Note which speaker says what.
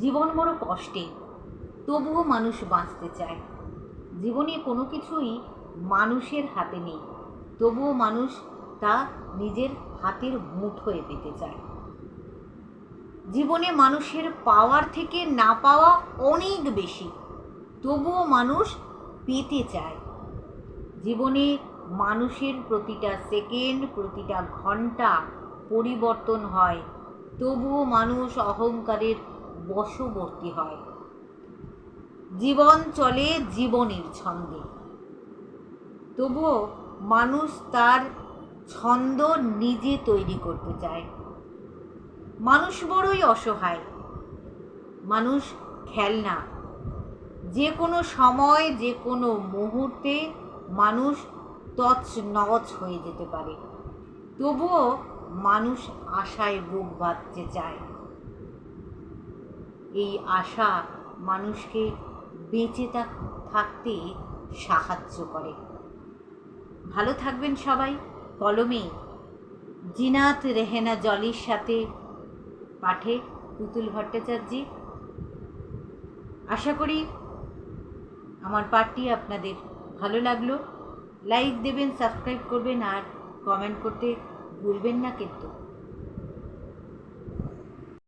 Speaker 1: জীবন বড় কষ্টে, তবুও মানুষ বাঁচতে চায়। জীবনে কোনো কিছুই মানুষের হাতে নেই, তবুও মানুষ তা নিজের হাতের মুঠোয় পেতে চায়। জীবনে মানুষের পাওয়ার থেকে না পাওয়া অনেক বেশি, তবুও মানুষ পেতে চায়। জীবনে মানুষের প্রতিটা সেকেন্ড, প্রতিটা ঘণ্টা পরিবর্তন হয়, তবুও মানুষ অহংকারের বশবর্তী হয়। জীবন চলে জীবনের ছন্দে। তবুও মানুষ তার ছন্দ নিজে তৈরি করতে চায়। মানুষ বড়ই অসহায়। মানুষ খেলনা। যে কোনো সময় যে কোনো মুহূর্তে মানুষ তছ নচ হয়ে যেতে পারে। তবুও মানুষ আশায় বুক বাঁধতে চায়। এই আশা মানুষকে বেঁচে থাকতে সাহায্য করে। ভালো থাকবেন সবাই। কলমে জিনাত রেহেনা জলির সাথে পাঠে পুতুল ভট্টাচার্যী। আশা করি আমার পাঠটি আপনাদের ভালো লাগল। লাইক দেবেন, সাবস্ক্রাইব করবেন আর কমেন্ট করতে ভুলবেন না কিন্তু।